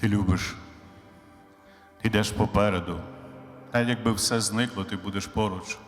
Ти любиш. Ти йдеш попереду. Навіть якби все зникло, ти будеш поруч.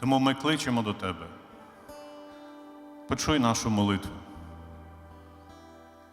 Тому ми кличемо до тебе. Почуй нашу молитву.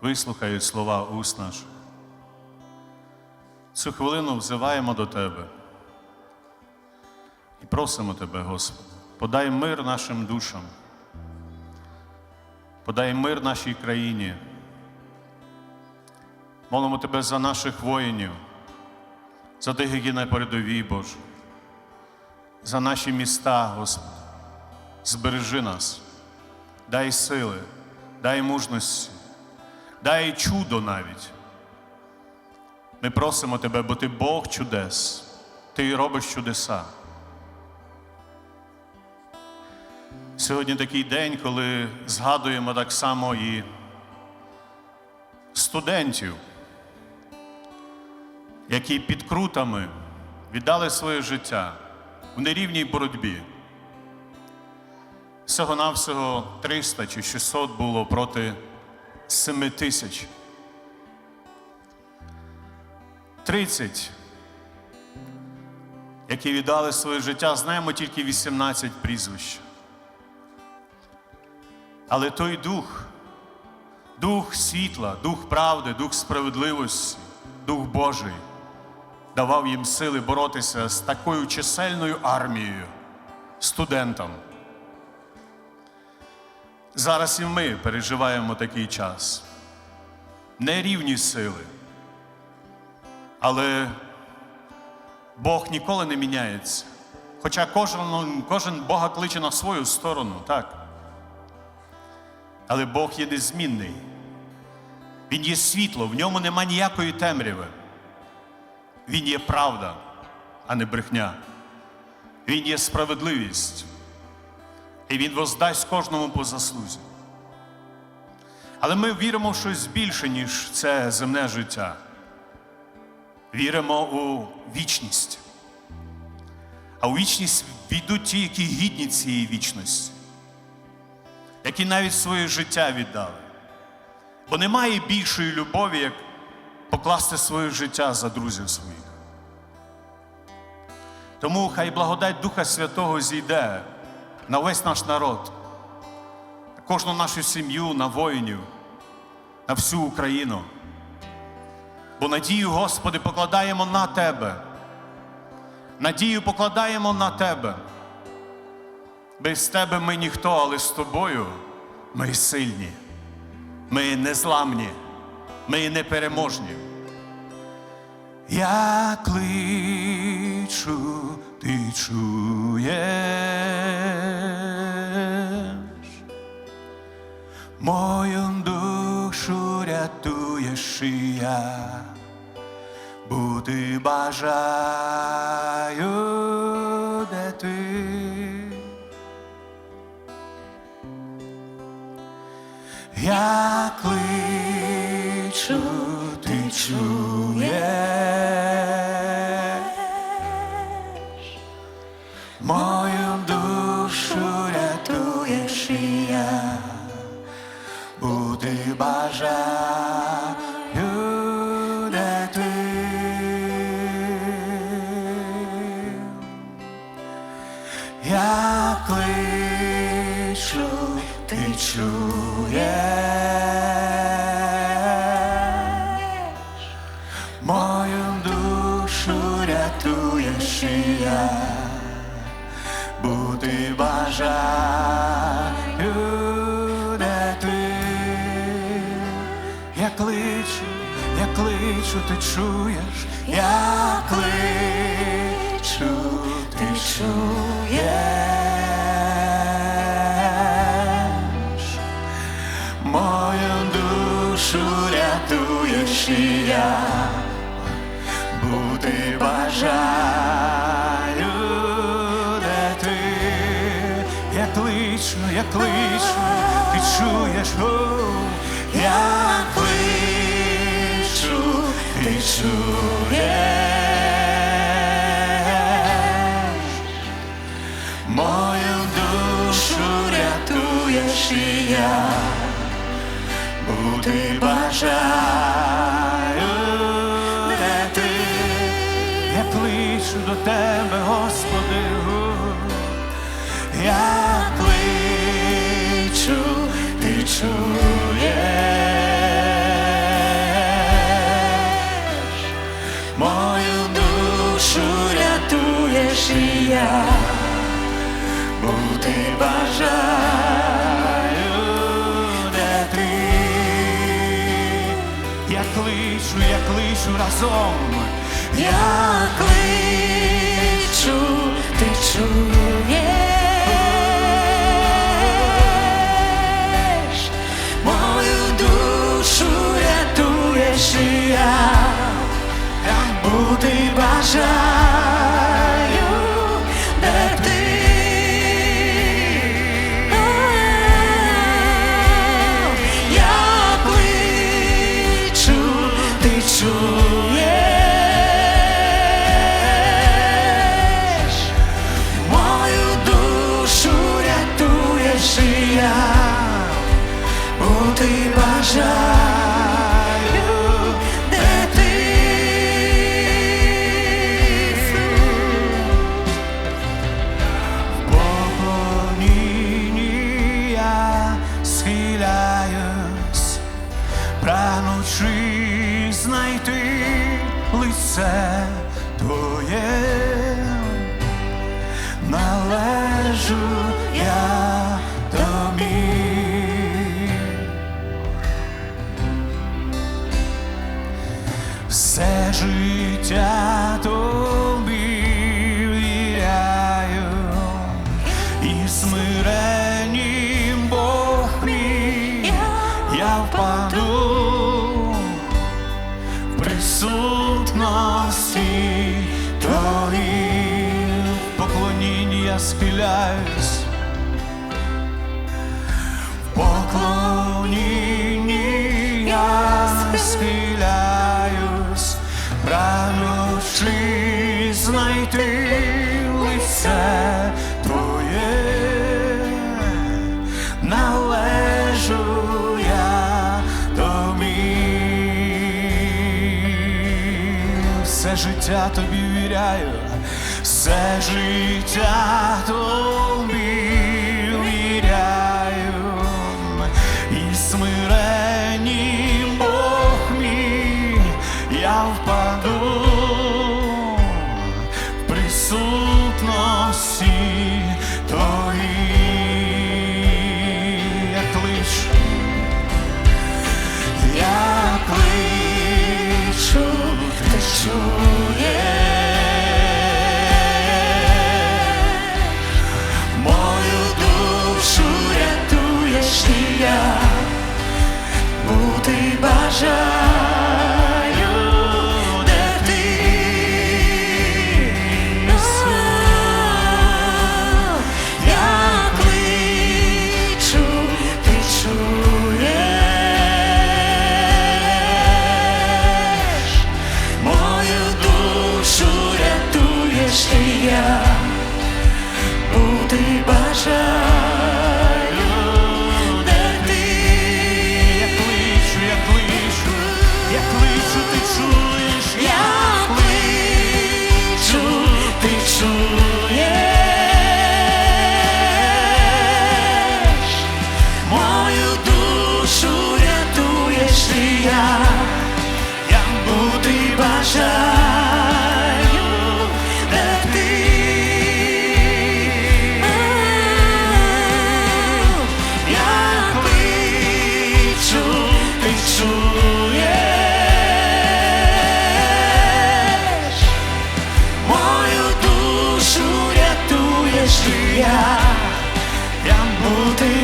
Вислухай слова уст наших. Цю хвилину взиваємо до Тебе і просимо Тебе, Господи, подай мир нашим душам, подай мир нашій країні. Молимо Тебе за наших воїнів, за тих, які на передовій, Боже, за наші міста, Господи. Збережи нас, дай сили, дай мужності, дай чудо навіть. Ми просимо Тебе, бо Ти Бог чудес, Ти робиш чудеса. Сьогодні такий день, коли згадуємо так само і студентів, які під крутами віддали своє життя в нерівній боротьбі. Всього-навсього 300 чи 600 було проти 7 тисяч. 30, які віддали своє життя, знаємо тільки 18 прізвищ. Але той дух, дух світла, дух правди, дух справедливості, дух Божий давав їм сили боротися з такою чисельною армією, студентам. Зараз і ми переживаємо такий час. Нерівні сили. Але Бог ніколи не міняється. Хоча кожен, кожен Бога кличе на свою сторону, так. Але Бог є незмінний. Він є світло, в ньому нема ніякої темряви. Він є правда, а не брехня. Він є справедливість. І Він воздасть кожному по заслузі. Але ми віримо в щось більше, ніж це земне життя. Віримо у вічність. А у вічність війдуть ті, які гідні цієї вічності, які навіть своє життя віддали. Бо немає більшої любові, як покласти своє життя за друзів своїх. Тому хай благодать Духа Святого зійде на весь наш народ, на кожну нашу сім'ю, на воїнів, на всю Україну. Бо надію, Господи, покладаємо на Тебе. Надію покладаємо на Тебе. Без Тебе ми ніхто, але з тобою ми сильні, ми незламні, ми непереможні. Я кличу, ти чуєш, мою душу рятуєш і я, бути бажаю, де ти. Я чуєш, мою душу рятуєш і я, бути бажаю, кличу, ти чуєш, я теж і я бути бажаю, де ти я пличу до тебе. кличу разом, я кличу, ти чуєш мою душу рятуєш, і я бути бажаю. lima. time. Все твоє належу я тобі, все життя тобі віряю, все життя тобі.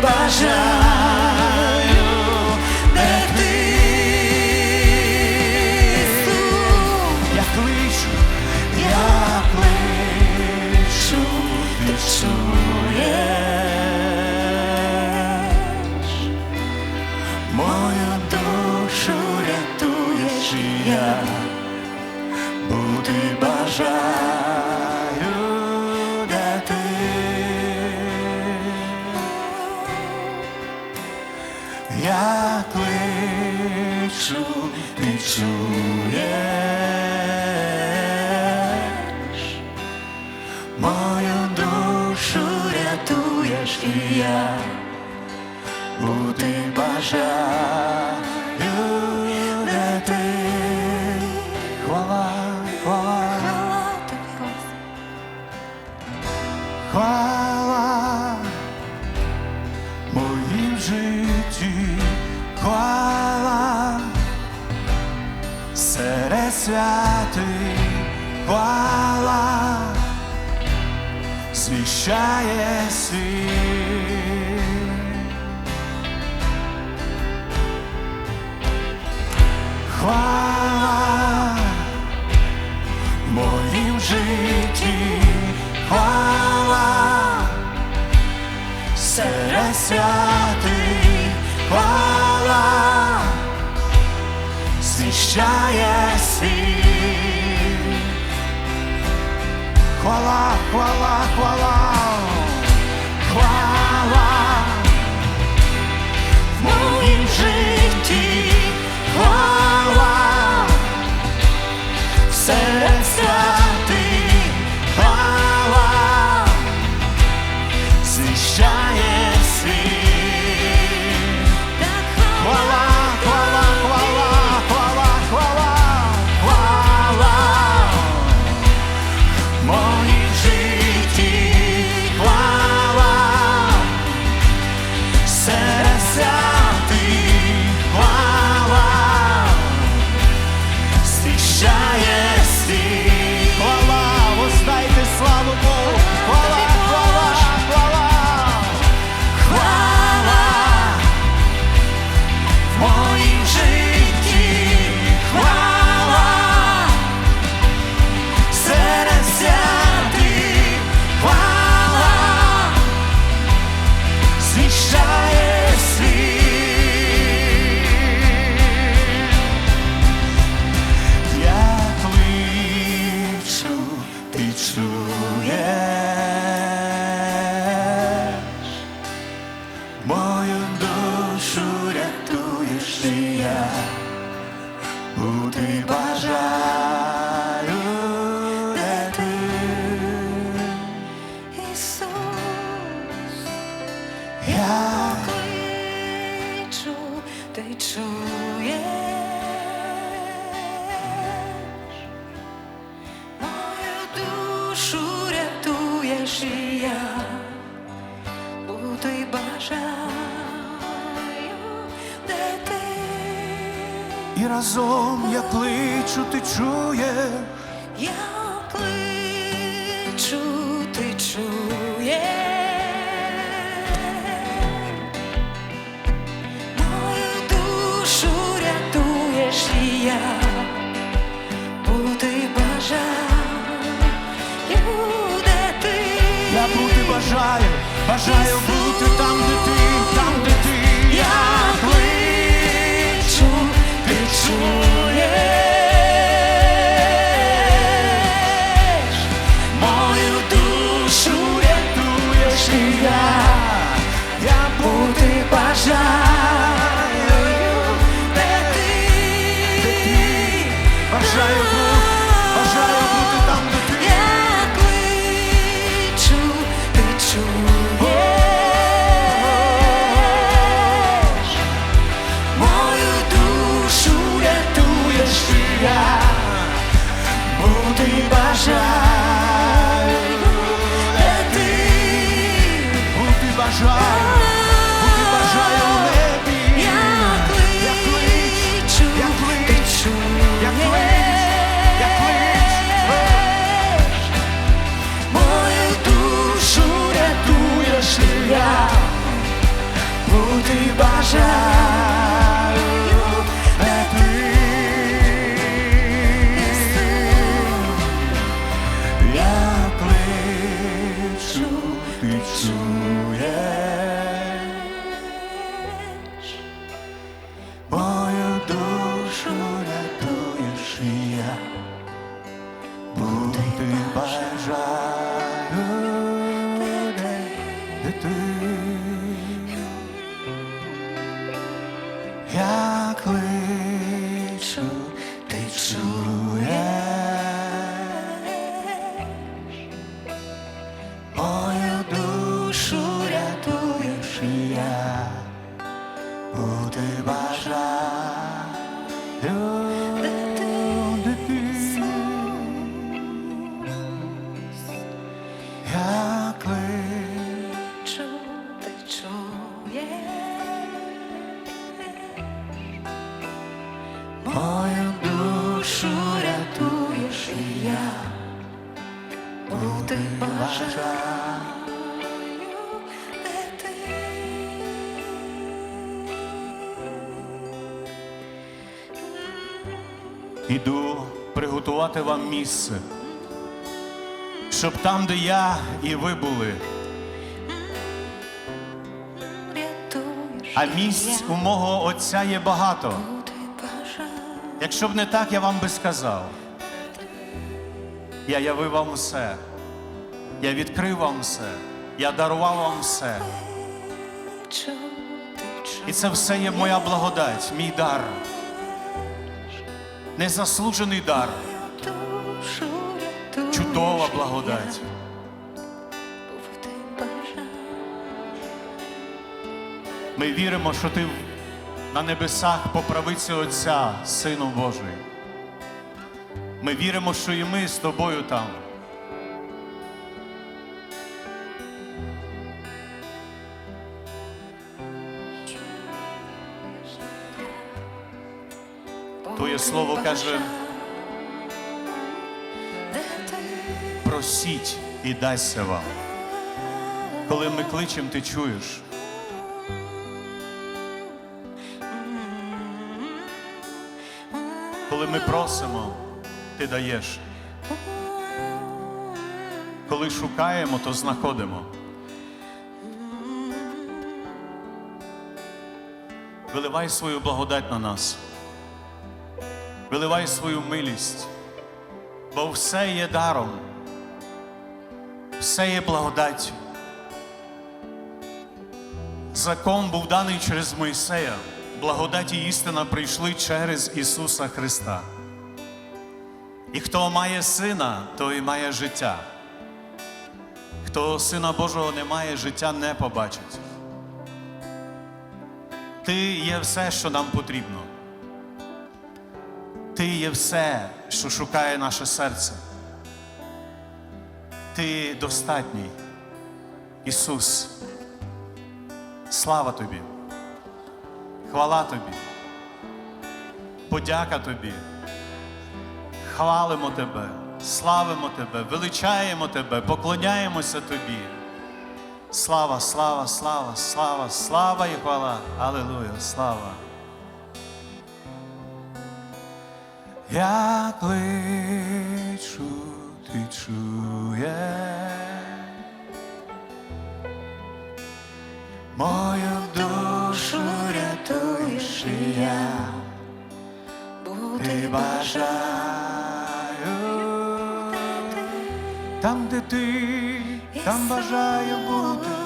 baixar. Я кличу, ти чуєш, мою душу рятуєш і я бути бажаю. ти пала, свіщає світ. Хвала в моїм хвала серед святих, хвала. очищає світ. Хвала, хвала, хвала, хвала. мою душу рятуєш ти я, бути бажаю. разом я кличу, ти чує, я кличу, ти чує, мою душу рятуєш і я, бути бажаю, де ти? Я бути бажаю, бажаю бути. Іду приготувати вам місце, щоб там, де я і ви були, а місць у мого Отця є багато. Якщо б не так, я вам би сказав. Я явив вам все. Я відкрив вам все. Я дарував вам все. І це все є моя благодать, мій дар. Незаслужений дар, чудова благодать. Ми віримо, що ти на небесах по Отця, Сину Божий. Ми віримо, що і ми з тобою там. Слово каже, просіть і дасться вам. Коли ми кличемо, ти чуєш. Коли ми просимо, ти даєш. Коли шукаємо, то знаходимо. Виливай свою благодать на нас. Виливай свою милість, бо все є даром, все є благодаттю. Закон був даний через Мойсея, благодать і істина прийшли через Ісуса Христа. І хто має сина, той має життя. Хто Сина Божого не має, життя не побачить. Ти є все, що нам потрібно. Ти є все, що шукає наше серце. Ти достатній. Ісус. Слава тобі. Хвала тобі. Подяка тобі. Хвалимо тебе, славимо тебе, величаємо тебе, поклоняємося тобі. Слава, слава, слава, слава, слава і хвала. Алілуя, слава. Я кличу, ти чуєш. Мою душу рятуєш і я, Бути бажаю. Там, де ти, там бажаю бути.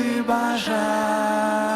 ти.